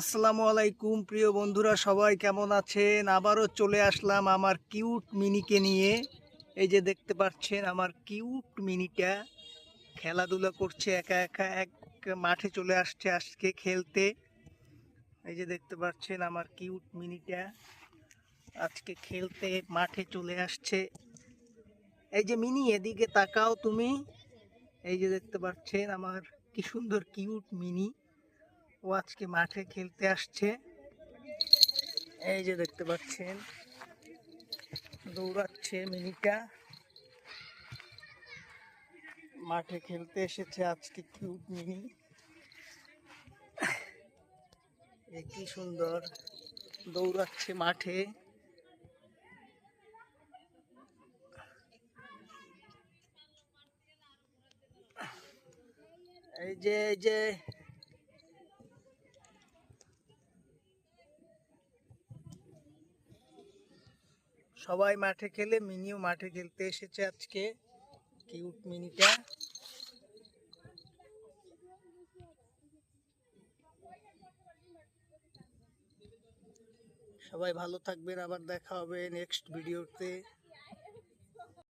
আসসালামু আলাইকুম, প্রিয় বন্ধুরা, সবাই কেমন আছেন? আবারও চলে আসলাম আমার কিউট মিনিকে নিয়ে। এই যে দেখতে পাচ্ছেন, আমার কিউট মিনিটা খেলাধুলা করছে, একা একা এক মাঠে চলে আসছে আজকে খেলতে। এই যে দেখতে পাচ্ছেন, আমার কিউট মিনিটা আজকে খেলতে মাঠে চলে আসছে। এই যে মিনি, এদিকে তাকাও তুমি। এই যে দেখতে পাচ্ছেন, আমার কি সুন্দর কিউট মিনি। ও আজকে মাঠে খেলতে আসছে। এই যে দেখতে পাচ্ছেন, দৌড়াচ্ছে মিনিটা। মাঠে খেলতে এসেছে আজকে কিউট মিনি। কি সুন্দর, দৌড়াচ্ছে মাঠে। এই যে এই যে সবাই মাঠে খেলে, মিনিও মাঠে খেলতে এসেছে আজকে। কিউট মিনিটা। সবাই ভালো থাকবেন, আবার দেখা হবে নেক্সট ভিডিওতে